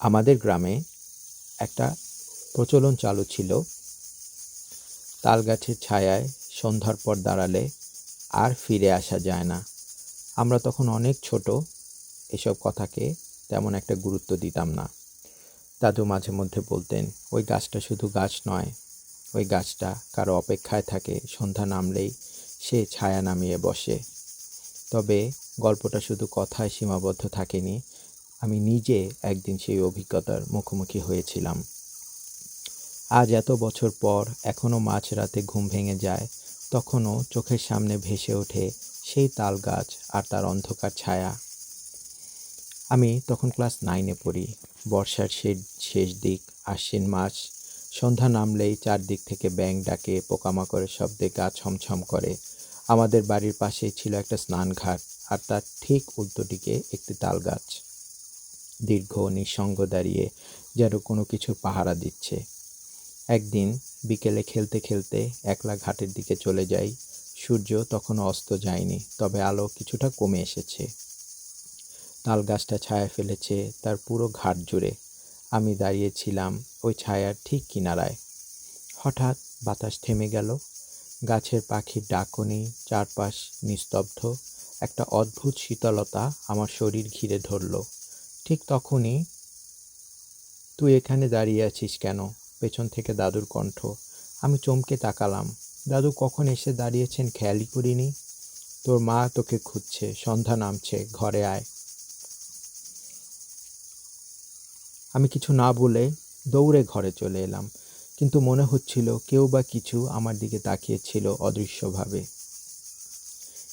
আমাদের গ্রামে একটা প্রচলন চালু ছিল। তাল গাছের ছায়ায় সন্ধ্যার পর দাঁড়ালে আর ফিরে আসা যায় না। আমরা তখন অনেক ছোট, এসব কথাকে তেমন একটা গুরুত্ব দিতাম না। দাদু মাঝে মধ্যে বলতেন, ওই গাছটা শুধু গাছ নয়, ওই গাছটা কারও অপেক্ষায় থাকে, সন্ধ্যা নামলেই সে ছায়া নামিয়ে বসে। তবে গল্পটা শুধু কথায় সীমাবদ্ধ থাকেনি আমি নিজে একদিন সেই অভিজ্ঞতার মুখোমুখি হয়েছিলাম। আজ এত বছর পর এখনও মাঝরাতে ঘুম ভেঙে যায়, তখনও চোখের সামনে ভেসে ওঠে সেই তাল গাছ আর তার অন্ধকার ছায়া। আমি তখন ক্লাস নাইনে পড়ি, বর্ষার শেষ দিক, আশ্বিন মাস, সন্ধ্যা নামলেই চারদিক থেকে ব্যাং ডাকে, পোকামাকড়ের শব্দে গা ছমছম করে। আমাদের বাড়ির পাশেই ছিল একটা স্নানঘাট আর তার ঠিক উল্টো দিকে একটি তাল গাছ দীর্ঘ নিঃসঙ্গ দাঁড়িয়ে যেন কোনো কিছুর পাহারা দিচ্ছে। একদিন বিকেলে খেলতে খেলতে একলা ঘাটের দিকে চলে যাই, সূর্য তখনও অস্ত যায়নি, তবে আলো কিছুটা কমে এসেছে। তাল গাছটা ছায়া ফেলেছে তার পুরো ঘাট জুড়ে। আমি দাঁড়িয়েছিলাম ওই ছায়ার ঠিক কিনারায়। হঠাৎ বাতাস থেমে গেল, গাছের পাখির ডাকও নেই, চারপাশ নিস্তব্ধ, একটা অদ্ভুত শীতলতা আমার শরীর ঘিরে ধরল। ঠিক তখনই তুই এখানে দাঁড়িয়ে আছিস কেন? পেছন থেকে দাদুর কণ্ঠ। আমি চমকে তাকালাম। দাদু, কখন এসে দাঁড়িয়েছেন খেয়ালই করিনি? তোর মা তোকে খুঁজছে, সন্ধ্যা নামছে, ঘরে আয়। আমি কিছু না বলে দৌড়ে ঘরে চলে এলাম। কিন্তু মনে হচ্ছিল কেউ বা কিছু আমার দিকে তাকিয়েছিল অদৃশ্যভাবে।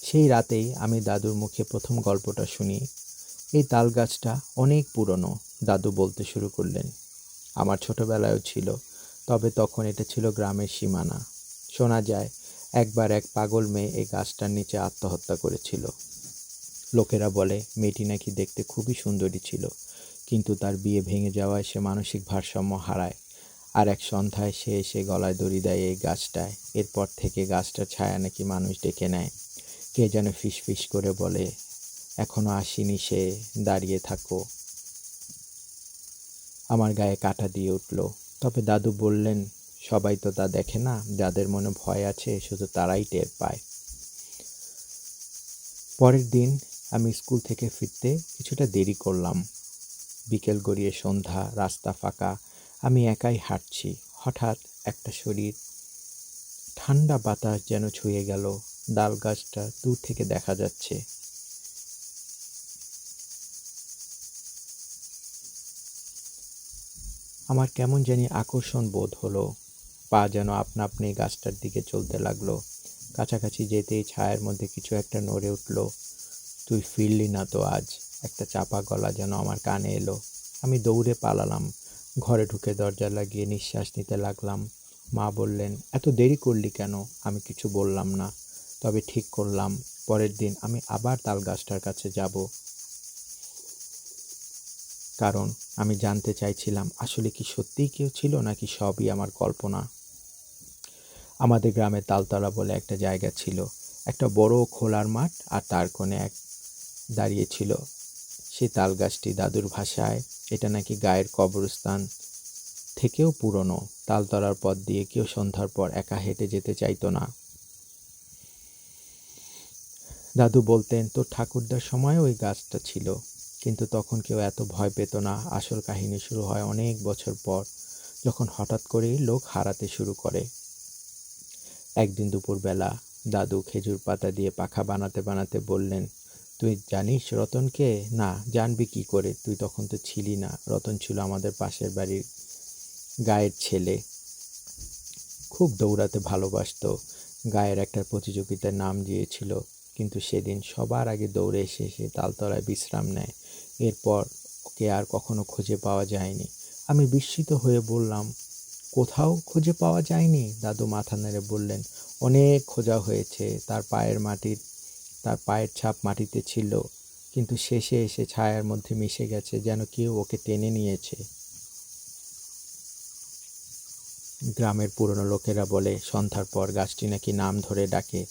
সেই রাতেই আমি দাদুর মুখে প্রথম গল্পটা শুনি। এই তাল গাছটা অনেক পুরনো, দাদু বলতে শুরু করলেন। আমার ছোটবেলায়ও ছিল, তবে তখন এটা ছিল গ্রামের সীমানা। শোনা যায়, একবার এক পাগল মেয়ে এই গাছটার নিচে আত্মহত্যা করেছিল। লোকেরা বলে, মেয়েটি নাকি দেখতে খুবই সুন্দরী ছিল, কিন্তু তার বিয়ে ভেঙে যাওয়ায় সে মানসিক ভারসাম্য হারায়। আর এক সন্ধ্যায় সে এসে গলায় দড়ি দেয় এই গাছটায়। এরপর থেকে গাছটার ছায়া নাকি মানুষ ডেকে নেয়। কে যেন ফিস ফিস করে বলে এখনও আসেনি সে, দাঁড়িয়ে থাকো। আমার গায়ে কাটা দিয়ে উঠল। তবে দাদু বললেন, সবাই তো তা দেখে না, যাদের মনে ভয় আছে, শুধু তারাই টের পায়। পরের দিন আমি স্কুল থেকে ফিরতে কিছুটা দেরি করলাম। বিকেল গড়িয়ে সন্ধ্যা, রাস্তা ফাঁকা, আমি একাই হাঁটছি। হঠাৎ একটা শরীর, ঠান্ডা বাতাস যেন ছুঁয়ে গেল। ডাল গাছটা দূর থেকে দেখা যাচ্ছে। আমার কেমন জানি আকর্ষণ বোধ হলো। পা যেন আপনা আপনি গাছটার দিকে চলতে লাগল। কাছাকাছি যেতেই ছায়ের মধ্যে কিছু একটা নড়ে উঠল। তুই ফিরলি না তো আজ? একটা চাপা গলা যেন আমার কানে এলো। আমি দৌড়ে পালালাম। ঘরে ঢুকে দরজা লাগিয়ে নিঃশ্বাস নিতে লাগলাম। মা বললেন, এত দেরি করলি কেন? আমি কিছু বললাম না। তবে ঠিক করলাম। পরের দিন আমি আবার তাল গাছটার কাছে যাব। কারণ আমি জানতে চাইছিলাম আসলে কি সত্যিই কেউ ছিল নাকি সবই আমার কল্পনা। আমাদের গ্রামে তালতলা বলে একটা জায়গা ছিল। একটা বড় খোলার মাঠ আর তার কোণে এক দাঁড়িয়েছিল সেই তাল গাছটি দাদুর ভাষায়, এটা নাকি গায়ের কবরস্থান থেকেও পুরনো। তালতলার পথ দিয়ে কেউ সন্ধ্যার পর একা হেঁটে যেতে চাইতো না। দাদু বলতেন, তোর ঠাকুরদার সময় ওই গাছটা ছিল। কিন্তু তখন কেউ এত ভয় পেত না। আসল কাহিনী শুরু হয় অনেক বছর পর, যখন হঠাৎ করেই লোক হারাতে শুরু করে। একদিন দুপুরবেলা দাদু খেজুর পাতা দিয়ে পাখা বানাতে বানাতে বললেন, তুই জানিস রতনকে? না, জানবি কি করে? তুই তখন তো ছিলি না। রতন ছিল আমাদের পাশের বাড়ির গায়ের ছেলে। খুব দৌড়াতে ভালোবাসতো। গায়ের একটা প্রতিযোগিতার নাম দিয়েছিল। কিন্তু সেদিন সবার আগে দৌড়ে এসে সে তালতলায় বিশ্রাম নেয়। এরপর ওকে আর কখনো খুঁজে পাওয়া যায়নি। আমি বিস্মিত হয়ে বললাম, কোথাও খুঁজে পাওয়া যায়নি? দাদু মাথা নেড়ে বললেন, অনেক খোঁজা হয়েছে। তার পায়ের মাটির তার পায়ের ছাপ মাটিতে ছিল, কিন্তু শেষে এসে ছায়ার মধ্যে মিশে গেছে যেন কেউ ওকে টেনে নিয়েছে। গ্রামের পুরনো লোকেরা বলে, সন্ধ্যার পর গাছটি নাকি নাম ধরে ডাকে।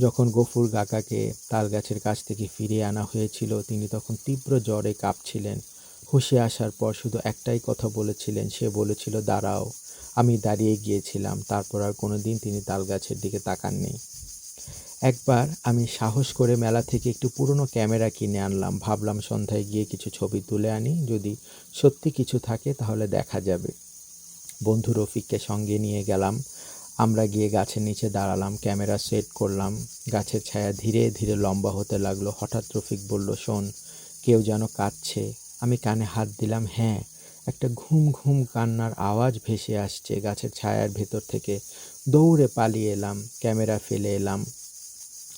যখন গফুর কাকাকে তাল গাছের কাছ থেকে ফিরিয়ে আনা হয়েছিল, তিনি তখন তীব্র জ্বরে কাঁপছিলেন। হুঁশে আসার পর শুধু একটাই কথা বলেছিলেন, সে বলেছিল, দাঁড়াও, আমি দাঁড়িয়ে গিয়েছিলাম, তারপর আর কোনো দিন তিনি তাল গাছের দিকে তাকাননি। একবার আমি সাহস করে মেলা থেকে একটু পুরনো ক্যামেরা কিনে আনলাম, ভাবলাম সন্ধ্যায় গিয়ে কিছু ছবি তুলে আনি, যদি সত্যি কিছু থাকে তাহলে দেখা যাবে। বন্ধু রফিককে সঙ্গে নিয়ে গেলাম। আমরা গিয়ে গাছের নিচে দাঁড়ালাম, ক্যামেরা সেট করলাম। গাছের ছায়া ধীরে ধীরে লম্বা হতে লাগল। হঠাৎ রফিক বলল, শোন, কেউ যেন কাঁদছে। আমি কানে হাত দিলাম হ্যাঁ। একটা ঘুম ঘুম কান্নার আওয়াজ ভেসে আসছে। গাছের ছায়ার ভেতর থেকে দৌড়ে পালিয়ে এলাম, ক্যামেরা ফেলে এলাম।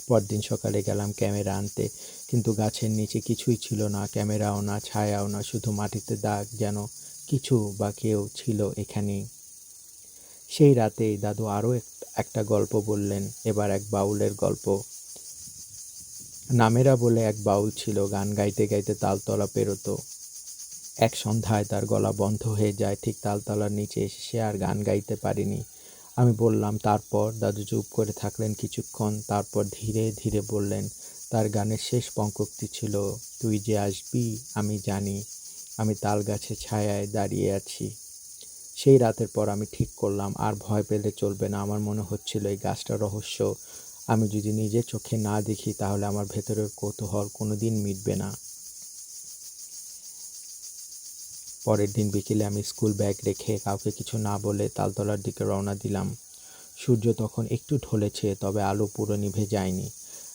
পরদিন সকালে গেলাম ক্যামেরা আনতে, কিন্তু গাছের নিচে কিছুই ছিল না। ক্যামেরাও না, ছায়াও না, শুধু মাটিতে দাগ যেন কিছু বা কেউ ছিল এখানেই সেই রাতেই দাদু আরও একটা গল্প বললেন, এবার এক বাউলের গল্প। নামেরা বলে এক বাউল ছিল, গান গাইতে গাইতে তালতলা পেরোতো। এক সন্ধ্যায় তার গলা বন্ধ হয়ে যায়, ঠিক তালতলার নিচে এসে সে আর গান গাইতে পারিনি। আমি বললাম, তারপর? দাদু চুপ করে থাকলেন কিছুক্ষণ, তারপর ধীরে ধীরে বললেন, তার গানের শেষ পঙ্কক্তি ছিল, তুই যে আসবি, আমি জানি। আমি তাল গাছে ছায়ায় দাঁড়িয়ে আছি। সেই রাতের পর আমি ঠিক করলাম, আর ভয় পেলে চলবে না। আমার মনে হচ্ছিল এই গাছটার রহস্য। আমি যদি নিজের চোখে না দেখি, তাহলে আমার ভেতরের কৌতূহল কোনো দিন মিটবে না। পরের দিন বিকেলে আমি স্কুল ব্যাগ রেখে কাউকে কিছু না বলে তালতলার দিকে রওনা দিলাম। সূর্য তখন একটু ঢলেছে, তবে আলো পুরো নিভে যায়নি।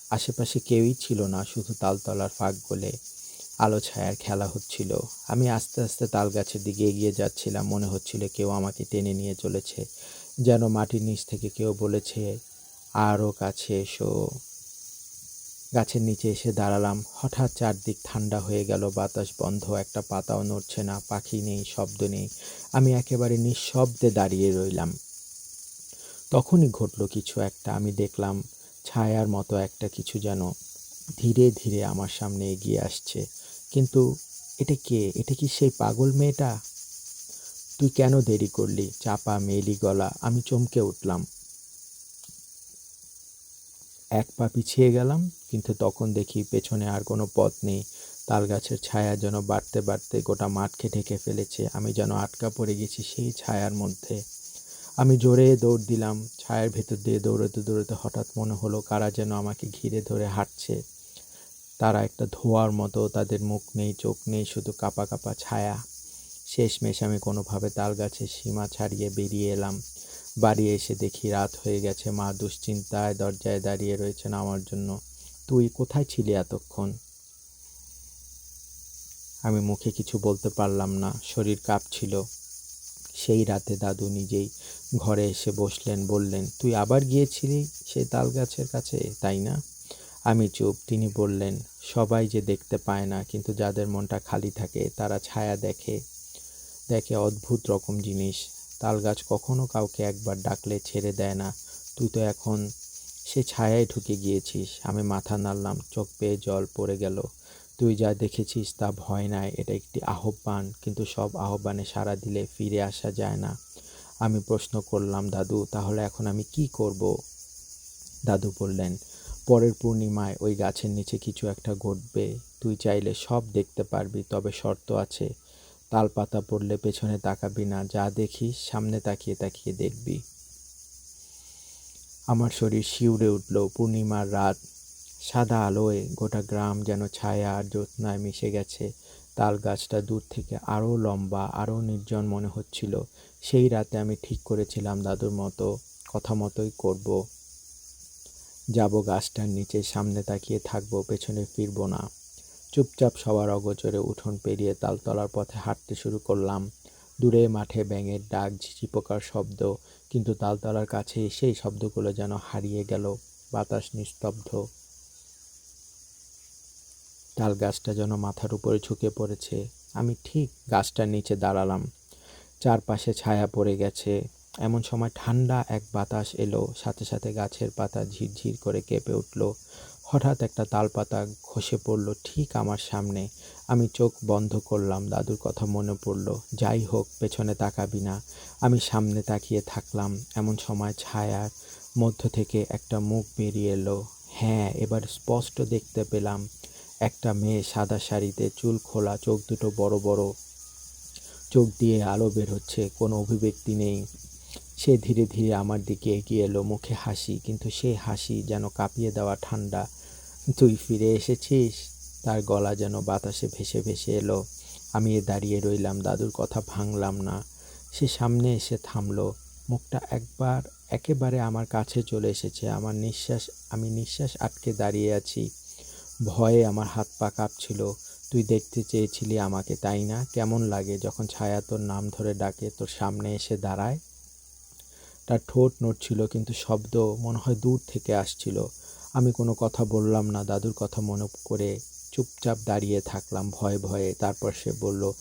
আশেপাশে কেউই ছিল না, শুধু তালতলার ফাঁক গলে। আলো ছায়ার খেলা হচ্ছিল। আমি আস্তে আস্তে তাল গাছের দিকে এগিয়ে যাচ্ছিলাম। মনে হচ্ছিল কেউ আমাকে টেনে নিয়ে চলেছে। যেন মাটির নিচ থেকে কেউ বলেছে আরও কাছে এসো। গাছের নিচে এসে দাঁড়ালাম। হঠাৎ চারদিক ঠান্ডা হয়ে গেল, বাতাস বন্ধ, একটা পাতাও নড়ছে না, পাখি নেই, শব্দ নেই। আমি একেবারে নিঃশব্দে দাঁড়িয়ে রইলাম। তখনই ঘটলো কিছু একটা। আমি দেখলাম, ছায়ার মতো একটা কিছু যেন ধীরে ধীরে আমার সামনে এগিয়ে আসছে। কিন্তু এটা কে? এটা কি সেই পাগল মেয়েটা? তুই কেন দেরি করলি? চাপা, মেলি গলা, আমি চমকে উঠলাম। এক পা পিছিয়ে গেলাম, কিন্তু তখন দেখি পেছনে আর কোনো পথ নেই। তাল গাছের ছায়া যেন বাড়তে বাড়তে গোটা মাঠকে ঢেকে ফেলেছে। আমি যেন আটকা পড়ে গেছি সেই ছায়ার মধ্যে। আমি জোরে দৌড় দিলাম। ছায়ার ভেতর দিয়ে দৌড়তে দৌড়তে হঠাৎ মনে হলো কারা যেন আমাকে ঘিরে ধরে হাঁটছে। তারা একটা ধোয়ার মতো, তাদের মুখ নেই, চোখ নেই, শুধু কাপা কাপা ছায়া। শেষমেশ আমি কোনোভাবে তাল গাছের সীমা ছাড়িয়ে বেরিয়ে এলাম। বাড়ি এসে দেখি রাত হয়ে গেছে, মা দুশ্চিন্তায় দরজায় দাঁড়িয়ে রয়েছেন আমার জন্য। তুই কোথায় ছিলি এতক্ষণ? আমি মুখে কিছু বলতে পারলাম না, শরীর কাঁপছিল। সেই রাতে দাদু নিজেই ঘরে এসে বসলেন, বললেন, তুই আবার গিয়েছিলি সেই তাল গাছের কাছে, তাই না? আমি চুপ, তিনি বললেন সবাই যে দেখতে পায় না, কিন্তু যাদের মনটা খালি থাকে, তারা ছায়া দেখে দেখে অদ্ভুত রকম জিনিস। তাল গাছ কখনো কাউকে একবার ডাকলে ছেড়ে দেয় না। তুই তো এখন সে ছায়ায় ঢুকে গিয়েছিস। আমি মাথা নাড়লাম, চোখ পেয়ে জল পড়ে গেল। তুই যা দেখেছিস তা ভয় নাই, এটা একটি আহ্বান। কিন্তু সব আহ্বানে সাড়া দিলে ফিরে আসা যায় না। আমি প্রশ্ন করলাম, দাদু, তাহলে এখন আমি কি করব? দাদু বললেন পরের পূর্ণিমায় ওই গাছের নিচে কিছু একটা ঘটবে। তুই চাইলে সব দেখতে পারবি, তবে শর্ত আছে। তাল পাতা পড়লে পেছনে তাকাবি না, যা দেখিস, সামনে তাকিয়ে তাকিয়ে দেখবি। আমার শরীর শিউরে উঠল, পূর্ণিমার রাত। সাদা আলোয় গোটা গ্রাম যেন ছায়া আর জ্যোৎস্নায় মিশে গেছে। তাল গাছটা দূর থেকে আরও লম্বা, আরও নির্জন মনে হচ্ছিল। সেই রাতে আমি ঠিক করেছিলাম দাদুর মতো, কথা মতোই করব। যাব গাছটার নিচে, সামনে তাকিয়ে থাকব, পেছনে ফিরবো না। চুপচাপ সবার অগোচরে উঠোন পেরিয়ে তালতলার পথে হাঁটতে শুরু করলাম। দূরে মাঠে ব্যাঙের ডাক, ঝিঝি পোকার শব্দ, কিন্তু তালতলার কাছে সেই শব্দগুলো যেন হারিয়ে গেল, বাতাস নিস্তব্ধ। তাল গাছটা যেন মাথার উপরে ঝুঁকে পড়েছে। আমি ঠিক গাছটার নিচে দাঁড়ালাম। চারপাশে ছায়া পড়ে গেছে। এমন সময় ঠান্ডা এক বাতাস এলো, সাথে সাথে গাছের পাতা ঝিরঝির করে কেঁপে উঠল। হঠাৎ একটা তালপাতা খসে পড়ল ঠিক আমার সামনে। আমি চোখ বন্ধ করলাম, দাদুর কথা মনে পড়ল। যাই হোক, পেছনে তাকাবি না। আমি সামনে তাকিয়ে থাকলাম, এমন সময় ছায়ার মধ্য থেকে একটা মুখ বেরিয়ে এলো। হ্যাঁ এবার স্পষ্ট দেখতে পেলাম। একটা মেয়ে সাদা শাড়িতে চুল খোলা, চোখ দুটো বড় বড়। চোখ দিয়ে আলো বের হচ্ছে, কোনো অভিব্যক্তি নেই। সে ধীরে ধীরে আমার দিকে এগিয়ে এলো, মুখে হাসি, কিন্তু সে হাসি যেন কাঁপিয়ে দেওয়া ঠান্ডা। তুই ফিরে এসেছিস? তার গলা যেন বাতাসে ভেসে ভেসে এলো। আমি দাঁড়িয়ে রইলাম, দাদুর কথা ভাঙলাম না। সে সামনে এসে থামলো। মুখটা একবার, একেবারে আমার কাছে চলে এসেছে। আমার নিঃশ্বাস, আমি নিঃশ্বাস আটকে দাঁড়িয়ে আছি। ভয়ে আমার হাত পা কাঁপছিল। তুই দেখতে চেয়েছিলি আমাকে, তাই না? কেমন লাগে যখন ছায়া তোর নাম ধরে ডাকে, তোর সামনে এসে দাঁড়ায়? তার ঠোঁট নড়ছিল, কিন্তু শব্দ মনে হয় দূর থেকে আসছিল। আমি কোনো কথা বললাম না, দাদুর কথা মনে করে চুপচাপ দাঁড়িয়ে থাকলাম ভয়ে ভয়ে। তারপর সে বলল,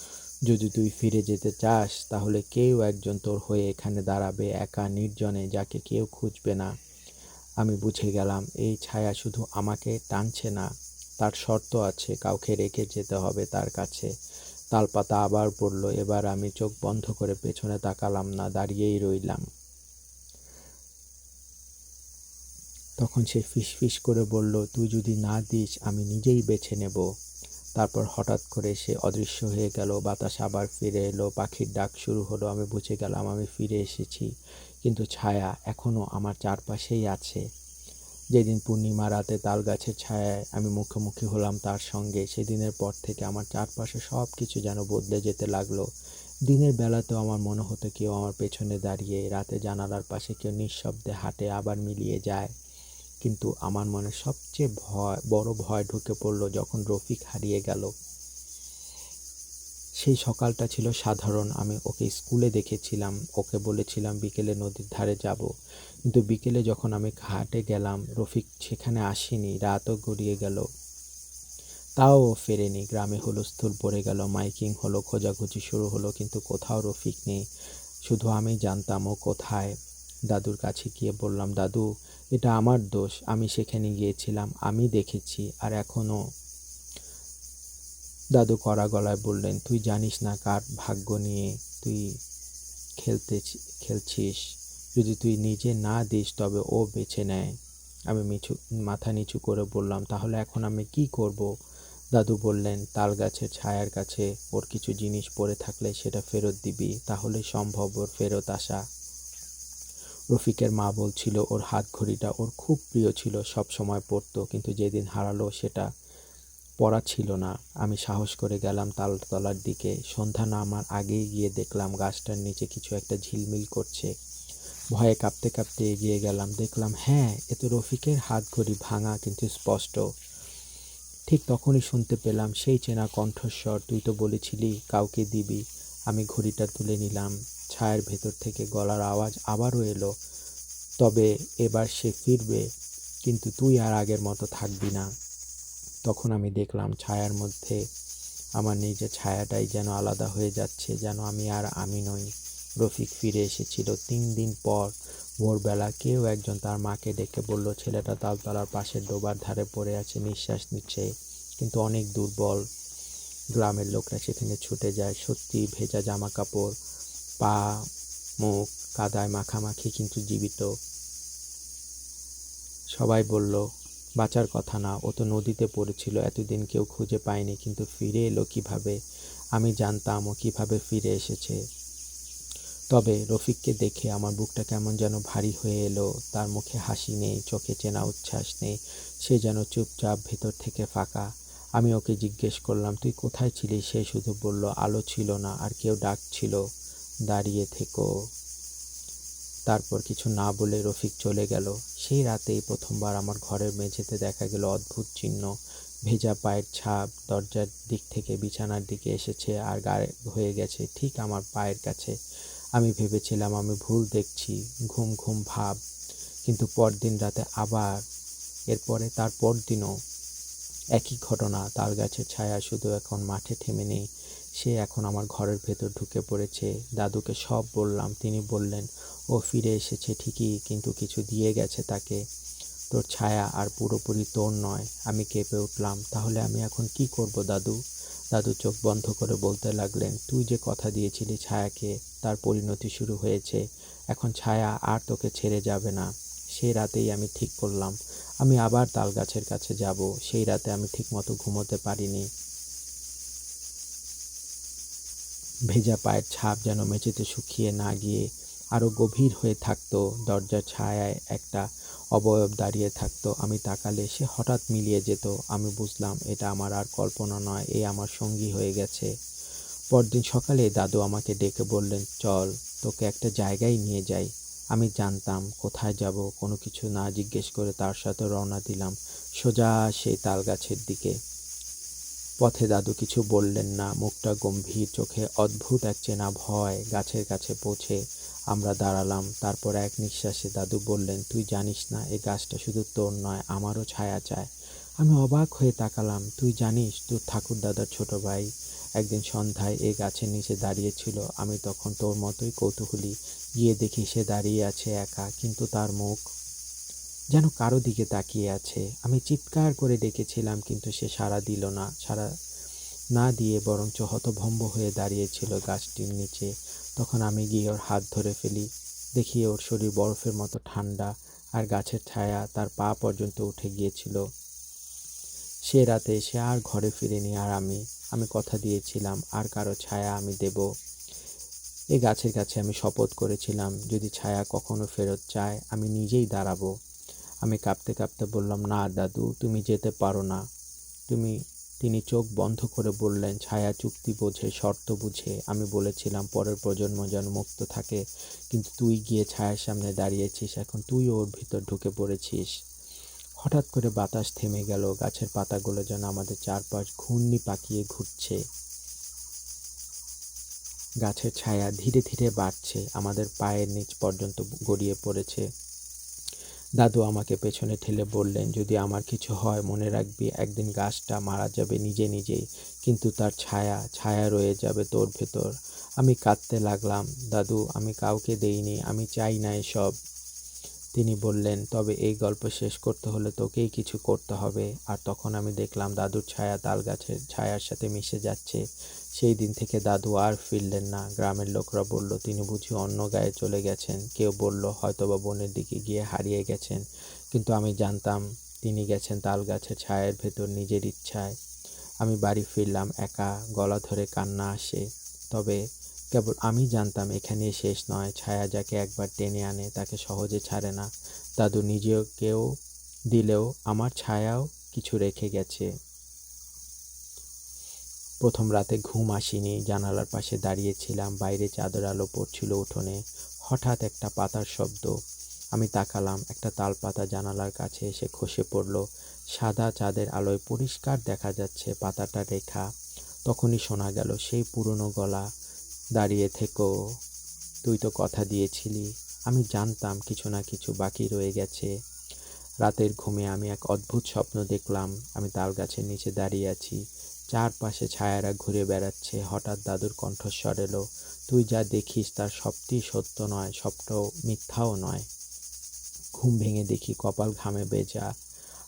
যদি তুই ফিরে যেতে চাস, তাহলে কেউ একজন তোর হয়ে এখানে দাঁড়াবে, একা, নির্জনে, যাকে কেউ খুঁজবে না। আমি বুঝে গেলাম, এই ছায়া শুধু আমাকে টানছে না, তার শর্ত আছে, কাউকে রেখে যেতে হবে তার কাছে। তালপাতা আবার পড়ল, এবার আমি চোখ বন্ধ করে পেছনে তাকালাম না, দাঁড়িয়েই রইলাম। তখন সে ফিসফিস করে বলল, তুই যদি না দিস, আমি নিজেই বেছে নেব। তারপর হঠাৎ করে সে অদৃশ্য হয়ে গেল, বাতাস আবার ফিরে এলো, পাখির ডাক শুরু হলো, আমি বুঝে গেলাম, আমি ফিরে এসেছি, কিন্তু ছায়া এখনও আমার চারপাশেই আছে। যেদিন পূর্ণিমা রাতে তাল গাছের ছায়ায় আমি মুখোমুখি হলাম তার সঙ্গে, সেদিনের পর থেকে আমার চারপাশে সব কিছু যেন বদলে যেতে লাগল। দিনের বেলাতেও আমার মনে হতো কেউ আমার পেছনে দাঁড়িয়ে, রাতে জানালার পাশে কেউ নিঃশব্দে হাঁটে আবার মিলিয়ে যায়। কিন্তু আমার মনে সবচেয়ে ভয়, বড় ভয় ঢুকে পড়ল যখন রফিক হারিয়ে গেল। সেই সকালটা ছিল সাধারণ, আমি ওকে স্কুলে দেখেছিলাম, ওকে বলেছিলাম বিকেলে নদীর ধারে যাব। কিন্তু বিকেলে যখন আমি ঘাটে গেলাম, রফিক সেখানে আসেনি, রাতও গড়িয়ে গেল। তাও ফেরেনি, গ্রামে হুলস্থুল পড়ে গেল, মাইকিং হলো, খোঁজাখুঁজি শুরু হলো, কিন্তু কোথাও রফিক নেই। শুধু আমি জানতাম ও কোথায়। দাদুর কাছে গিয়ে বললাম, দাদু এটা আমার দোষ, আমি সেখানে গিয়েছিলাম, আমি দেখেছি, আর এখনও দাদু কড়া গলায় বললেন, তুই জানিস না কার ভাগ্য নিয়ে তুই খেলতে খেলছিস? যদি তুই নিজে না দিস, তবে ও বেছে নেয়। আমি মিছু, মাথা নিচু করে বললাম, তাহলে এখন আমি কি করব? দাদু বললেন, তাল গাছের ছায়ার কাছে ওর কিছু জিনিস পড়ে থাকলে সেটা ফেরত দিবি, তাহলে সম্ভব ওর ফেরত আসা। রফিকের মা বলছিল, ওর হাত ঘড়িটা ওর খুব প্রিয় ছিল, সব সময় পরতো কিন্তু যেদিন হারালো সেটা পড়া ছিল না। আমি সাহস করে গেলাম তালতলার দিকে। সন্ধ্যা না আমার আগেই গিয়ে দেখলাম গাছটার নিচে কিছু একটা ঝিলমিল করছে। ভয়ে কাঁপতে কাঁপতে এগিয়ে গেলাম। দেখলাম হ্যাঁ এ তো রফিকের হাত ঘড়ি ভাঙা কিন্তু স্পষ্ট। ঠিক তখনই শুনতে পেলাম, সেই চেনা কণ্ঠস্বর, তুই তো বলেছিলি কাউকে দিবি, আমি ঘড়িটা তুলে নিলাম। ছায়ের ভেতর থেকে গলার আওয়াজ আবারও এলো, তবে এবার সে ফিরবে, কিন্তু তুই আর আগের মতো থাকবি না। তখন আমি দেখলাম ছায়ার মধ্যে আমার নিজের ছায়াটাই যেন আলাদা হয়ে যাচ্ছে, যেন আমি আর আমি নই। রফিক ফিরে এসেছিল তিন দিন পর। ভোরবেলা কেউ একজন তার মাকে ডেকে বলল, ছেলেটা তালতলার পাশের ডোবার ধারে পড়ে আছে, নিঃশ্বাস নিচ্ছে, কিন্তু অনেক দুর্বল। গ্রামের লোকরা সেখানে ছুটে যায় সত্যি ভেজা জামা কাপড় পা, মুখ, কাদায় মাখামাখি কিন্তু জীবিত। সবাই বলল, বাঁচার কথা না, ও তো নদীতে পড়েছিল, এতদিন কেউ খুঁজে পায়নি, কিন্তু ফিরে এলো কীভাবে? আমি জানতাম ও কীভাবে ফিরে এসেছে। তবে রফিককে দেখে আমার বুকটা কেমন যেন ভারী হয়ে এলো, তার মুখে হাসি নেই, চোখে চেনা উচ্ছ্বাস নেই, সে যেন চুপচাপ ভেতর থেকে ফাঁকা। আমি ওকে জিজ্ঞেস করলাম, তুই কোথায় ছিলি সে শুধু বলল, আলো ছিল না, আর কেউ ডাকছিল দাঁড়িয়ে থেকো। তারপর কিছু না বলে রফিক চলে গেল। সেই রাতেই প্রথমবার আমার ঘরের মেঝেতে দেখা গেল অদ্ভুত চিহ্ন। ভেজা পায়ের ছাপ দরজার দিক থেকে বিছানার দিকে এসেছে আর গায়ে হয়ে গেছে ঠিক আমার পায়ের কাছে। আমি ভেবেছিলাম আমি ভুল দেখছি, ঘুম ঘুম ভাব। কিন্তু পরদিন রাতে আবার, এরপরে তার পরদিনও। একই ঘটনা তাল গাছের ছায়া শুধু এখন মাঠে থেমে নেই। সে এখন আমার ঘরের ভেতর ঢুকে পড়েছে। দাদুকে সব বললাম, তিনি বললেন, ও ফিরে এসেছে ঠিকই, কিন্তু কিছু দিয়ে গেছে তাকে। তোর ছায়া আর পুরোপুরি তোর নয়, আমি কেঁপে উঠলাম, তাহলে আমি এখন কি করব দাদু? দাদু চোখ বন্ধ করে বলতে লাগলেন, তুই যে কথা দিয়েছিলি ছায়াকে, তার পরিণতি শুরু হয়েছে। এখন ছায়া আর তোকে ছেড়ে যাবে না। সেই রাতেই আমি ঠিক করলাম। আমি আবার তাল গাছের কাছে যাব। সেই রাতে আমি ঠিকমতো ঘুমোতে পারিনি। ভেজা পায়ের ছাপ যেন মেঝেতে শুকিয়ে না গিয়ে আরও গভীর হয়ে থাকতো, দরজার ছায়ায় একটা অবয়ব দাঁড়িয়ে থাকতো। আমি তাকালে সে হঠাৎ মিলিয়ে যেত। আমি বুঝলাম, এটা আমার আর কল্পনা নয়, এ আমার সঙ্গী হয়ে গেছে। পরদিন সকালে দাদু আমাকে ডেকে বললেন, চল, তোকে একটা জায়গায় নিয়ে যাই। আমি জানতাম, কোথায় যাব, কোনো কিছু না জিজ্ঞেস করে তার সাথে রওনা দিলাম সোজা সেই তাল গাছের দিকে। পথে দাদু কিছু বললেন না। মুখটা গম্ভীর, চোখে অদ্ভুত এক চেনা ভয় গাছের কাছে পৌঁছে আমরা দাঁড়ালাম। তারপর এক নিঃশ্বাসে দাদু বললেন, তুই জানিস না, এই গাছটা শুধু তোর নয়, আমারও ছায়া চায়। আমি অবাক হয়ে তাকালাম। তুই জানিস, তোর ঠাকুর দাদার ছোট ভাই একদিন সন্ধ্যায় এই গাছের নিচে দাঁড়িয়েছিল। আমি তখন তোর মতোই কৌতূহলী। গিয়ে দেখি সে দাঁড়িয়ে আছে একা, কিন্তু তার মুখ যেন কারও দিকে তাকিয়ে আছে। আমি চিৎকার করে ডেকেছিলাম কিন্তু সে সাড়া দিল না। সাড়া না দিয়ে বরঞ্চ হতভম্ব হয়ে দাঁড়িয়েছিল গাছটির নিচে। তখন আমি গিয়ে ওর হাত ধরে ফেলি। দেখি ওর শরীর বরফের মতো ঠান্ডা আর গাছের ছায়া তার পা পর্যন্ত উঠে গিয়েছিল। সে রাতে সে আর ঘরে ফিরেনি আর আমি। আমি কথা দিয়েছিলাম, আর কারও ছায়া আমি দেব। এই গাছের কাছে আমি শপথ করেছিলাম, যদি ছায়া কখনো ফেরত চায়, আমি নিজেই দাঁড়াবো। আমি কাঁপতে কাঁপতে বললাম, না দাদু, তুমি যেতে পারো না। তুমি, তিনি চোখ বন্ধ করে বললেন, ছায়া চুক্তি বোঝে, শর্ত বুঝে। আমি বলেছিলাম, পরের প্রজন্ম যেন মুক্ত থাকে, কিন্তু তুই গিয়ে ছায়ার সামনে দাঁড়িয়েছিস, এখন তুই ওর ভিতর ঢুকে পড়েছিস। হঠাৎ করে বাতাস থেমে গেল, গাছের পাতাগুলো যেন আমাদের চারপাশ ঘূর্ণি পাকিয়ে ঘুরছে। গাছের ছায়া ধীরে ধীরে বাড়ছে, আমাদের পায়ের নিচ পর্যন্ত গড়িয়ে পড়েছে। দাদু আমাকে পেছনে ঠেলে বললেন, যদি আমার কিছু হয়, মনে রাখবি, একদিন গাছটা মারা যাবে নিজে নিজেই, কিন্তু তার ছায়া ছায়া রয়ে যাবে তোর ভেতর। আমি কাঁদতে লাগলাম, দাদু, আমি কাউকে দেইনি, আমি চাই না এসব। তিনি বললেন, তবে এই গল্প শেষ করতে হলে তোকেই কিছু করতে হবে। আর তখন আমি দেখলাম দাদুর ছায়া তাল গাছের ছায়ার সাথে মিশে যাচ্ছে। সেই দিন থেকে দাদু আর ফিরলেন না। গ্রামের লোকরা বলল, তিনি বুঝি অন্য গায়ে চলে গেছেন। কেউ বলল, হয়তোবা বনের দিকে গিয়ে হারিয়ে গেছেন। কিন্তু আমি জানতাম তিনি গেছেন তাল গাছের ছায়ের ভেতর নিজের ইচ্ছায়। আমি বাড়ি ফিরলাম, একা, গলা ধরে কান্না আসে। তবে কেবল আমি জানতাম, এখানে শেষ নয়। ছায়া যাকে একবার টেনে আনে, তাকে সহজে ছাড়ে না। দাদু নিজেকেও দিলেও, আমার ছায়াও কিছু রেখে গেছে। প্রথম রাতে ঘুম আসেনি, জানালার পাশে দাঁড়িয়েছিলাম, বাইরে চাদর আলো পড়ছিল উঠোনে। হঠাৎ একটা পাতার শব্দ। আমি তাকালাম, একটা তাল পাতা জানালার কাছে এসে খসে পড়ল। সাদা চাঁদের আলোয় পরিষ্কার দেখা যাচ্ছে পাতাটা রেখা। তখনই শোনা গেল, সেই পুরনো গলা। দাঁড়িয়ে থেকো। তুই তো কথা দিয়েছিলি। আমি জানতাম কিছু না কিছু বাকি রয়ে গেছে। রাতের ঘুমে আমি এক অদ্ভুত স্বপ্ন দেখলাম। আমি তাল গাছের নিচে দাঁড়িয়ে আছি। চারপাশে ছায়ারা ঘুরে বেড়াচ্ছে, হঠাৎ দাদুর কণ্ঠস্বর এলো, তুই যা দেখিস তার সবটি সত্য নয়, সবটাও মিথ্যাও নয়। ঘুম ভেঙে দেখি কপাল ঘামে ভেজা,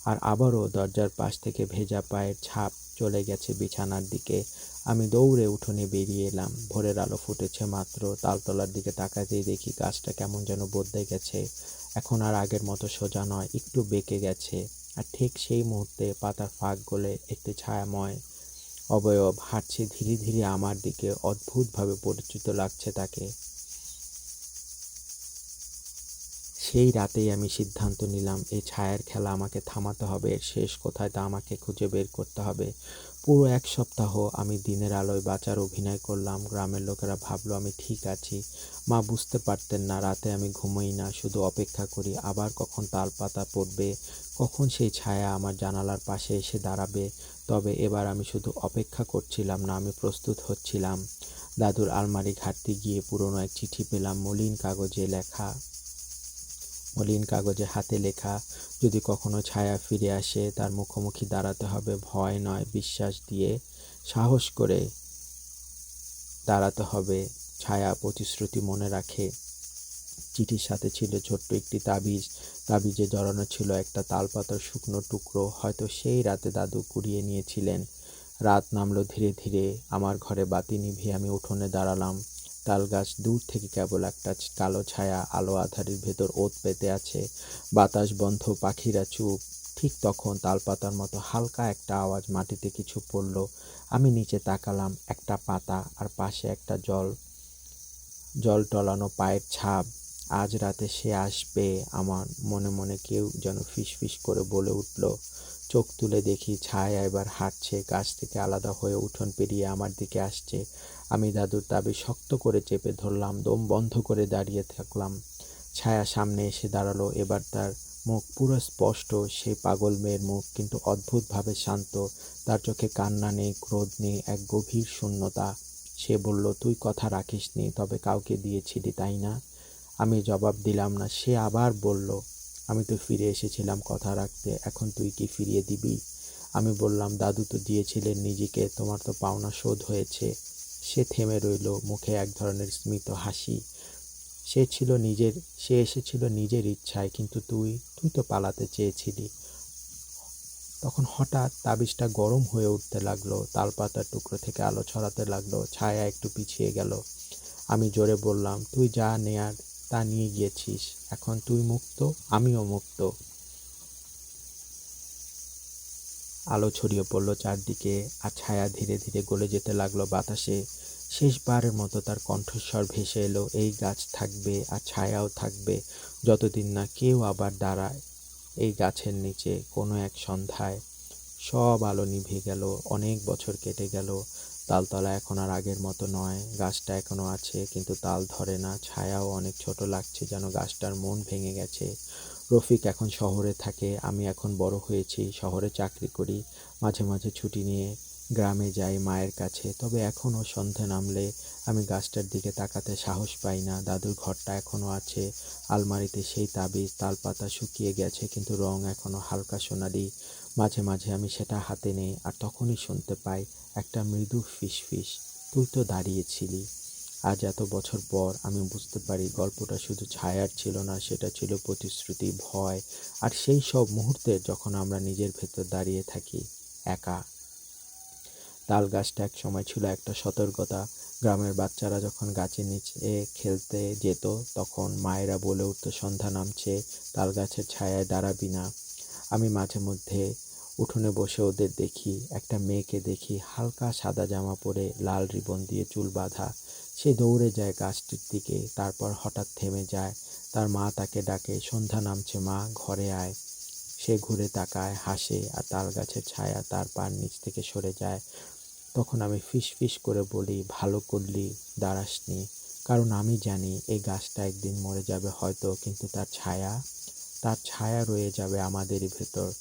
আর আবারও দরজার পাশ থেকে ভেজা পায়ের ছাপ চলে গেছে বিছানার দিকে। আমি দৌড়ে উঠোনে বেরিয়ে এলাম, ভোরের আলো ফুটেছে মাত্র, তালতলার দিকে তাকাতেই দেখি গাছটা কেমন যেন বদলে গেছে। এখন আর আগের মতো সোজা নয়, একটু বেঁকে গেছে, আর ঠিক সেই মুহূর্তে পাতার ফাঁক গলে একটি ছায়াময় অবয়ব হাঁটছে ধীরে ধীরে আমার দিকে অদ্ভুতভাবে পরিচিত লাগছে তাকে। সেই রাতেই আমি সিদ্ধান্ত নিলাম এই ছায়ার খেলা আমাকে থামাতে হবে, এর শেষ কোথায় তা আমাকে খুঁজে বের করতে হবে। পুরো এক সপ্তাহ আমি দিনের আলোয় বাঁচার অভিনয় করলাম। গ্রামের লোকেরা ভাবলো, আমি ঠিক আছি। মা বুঝতে পারতেন না, রাতে আমি ঘুমোই না, শুধু অপেক্ষা করি, আবার কখন তাল পাতা পড়বে, কখন সেই ছায়া আমার জানালার পাশে এসে দাঁড়াবে। তবে এবার আমি শুধু অপেক্ষা করছিলাম না, আমি প্রস্তুত হচ্ছিলাম। দাদুর আলমারি ঘাটতে গিয়ে পুরনো এক চিঠি পেলাম, মলিন কাগজে লেখা। মলিন কাগজে হাতে লেখা। যদি কখনো ছায়া ফিরে আসে, তার মুখোমুখি দাঁড়াতে হবে ভয় নয় বিশ্বাস দিয়ে। সাহস করে দাঁড়াতে হবে, ছায়া প্রতিশ্রুতি মনে রাখে। চিঠির সাথে ছিল ছোট্ট একটি তাবিজ। তাবিজে জড়ানো ছিল একটা তালপাতার শুকনো টুকরো। হয়তো সেই রাতে দাদু কুড়িয়ে নিয়েছিলেন। রাত নামলো ধীরে ধীরে। আমার ঘরে বাতি নিভিয়ে আমি উঠোনে দাঁড়ালাম। তাল গাছ দূর থেকে কেবল একটা কালো ছায়া আলো আধারের ভেতর ওত পেতে আছে। বাতাস বন্ধ, পাখিরা চুপ। ঠিক তখন তালপাতার মতো হালকা একটা আওয়াজ মাটিতে কিছু পড়ল। আমি নিচে তাকালাম, একটা পাতা আর পাশে একটা জল। জল টলানো পায়ের ছাপ। আজ রাতে সে আসবে, আমার মনে মনে কেউ যেন ফিসফিস করে বলে উঠল। চোখ তুলে দেখি ছায়া এবার হাঁটছে, গাছ থেকে আলাদা হয়ে উঠোন পেরিয়ে আমার দিকে আসছে। আমি দাদুর দাবি শক্ত করে চেপে ধরলাম, দম বন্ধ করে দাঁড়িয়ে থাকলাম। ছায়া সামনে এসে দাঁড়াল, এবার তার মুখ পুরো স্পষ্ট সেই পাগল মেয়ের মুখ কিন্তু অদ্ভুতভাবে শান্ত। তার চোখে কান্না নেই, ক্রোধ নেই, এক গভীর শূন্যতা। সে বলল, তুই কথা রাখিসনি, তবে কাউকে দিয়েছিলি, তাই না? আমি জবাব দিলাম না, সে আবার বলল আমি তো ফিরে এসেছিলাম কথা রাখতে, এখন তুই কি ফিরিয়ে দিবি? আমি বললাম, দাদু তো দিয়েছিলেন নিজেকে, তোমার তো পাওনা শোধ হয়েছে। সে থেমে রইল, মুখে এক ধরনের স্মিত হাসি। সে ছিল নিজের, সে এসেছিল নিজের ইচ্ছায়, কিন্তু তুই তুই তো পালাতে চেয়েছিলি। তখন হঠাৎ তাবিজটা গরম হয়ে উঠতে লাগল, তালপাতার টুকরো থেকে আলো ছড়াতে লাগল, ছায়া একটু পিছিয়ে গেল। আমি জোরে বললাম, তুই যা নেয়ার। তা নিয়ে গিয়েছিস। এখন তুই মুক্ত, আমিও মুক্ত। আলো ছড়িয়ে পড়ল চারদিকে, আর ছায়া ধীরে ধীরে গলে যেতে লাগল বাতাসে। শেষবারের মতো তার কণ্ঠস্বর ভেসে এলো, এই গাছ থাকবে আর ছায়াও থাকবে, যতদিন না কেউ আবার দাঁড়ায় এই গাছের নিচে কোনো এক সন্ধ্যায়। সব আলো নিভে গেল, অনেক বছর কেটে গেল। তালতলা এখন আর আগের মতো নয়। গাছটা এখনও আছে, কিন্তু তাল ধরে না। ছায়াও অনেক ছোট লাগছে যেন গাছটার মন ভেঙে গেছে। রফিক এখন শহরে থাকে, আমি এখন বড় হয়েছি, শহরে চাকরি করি, মাঝে মাঝে ছুটি নিয়ে গ্রামে যাই মায়ের কাছে। তবে এখনও সন্ধে নামলে আমি গাছটার দিকে তাকাতে সাহস পাই না। দাদুর ঘরটা এখনও আছে, আলমারিতে সেই তাবিজ, তালপাতা শুকিয়ে গেছে, কিন্তু রং এখনও হালকা সোনালি। মাঝে মাঝে আমি সেটা হাতে নেই আর তখনই শুনতে পাই একটা মৃদু ফিসফিস। তুই তো দাঁড়িয়েছিলি। আজ এত বছর পর আমি বুঝতে পারি গল্পটা শুধু ছায়ার ছিল না, সেটা ছিল প্রতিশ্রুতি, ভয় আর সেই সব মুহূর্তে যখন আমরা নিজের ভেতর দাঁড়িয়ে থাকি একা। তাল গাছটা এক সময় ছিল একটা সতর্কতা। গ্রামের বাচ্চারা যখন গাছের নিচে খেলতে যেত, তখন মায়েরা বলে উঠতো, সন্ধ্যা নামছে, তাল গাছের ছায়ায় দাঁড়াবি না। আমি মাঝে মধ্যে উঠোনে বসে ওদের দেখি, একটা মেয়েকে দেখি হালকা সাদা জামা পরে লাল রিবন দিয়ে চুল বাঁধা। সে দৌড়ে যায় গাছটির দিকে, তারপর হঠাৎ থেমে যায়। তার মা তাকে ডাকে, সন্ধ্যা নামছে মা, ঘরে আয়। সে ঘুরে তাকায়, হাসে আর তাল গাছের ছায়া তার পার নিচ থেকে সরে যায়। তখন আমি ফিস ফিস করে বলি, ভালো করলি, দাঁড়াসনি। কারণ আমি জানি এই গাছটা একদিন মরে যাবে হয়তো, কিন্তু তার ছায়া তার ছায়া রয়ে যাবে আমাদেরই ভেতর।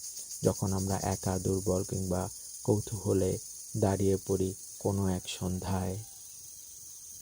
যখন আমরা একা দুর্বল কিংবা কৌতূহলে দাঁড়িয়ে পড়ি কোনো এক সন্ধ্যায়।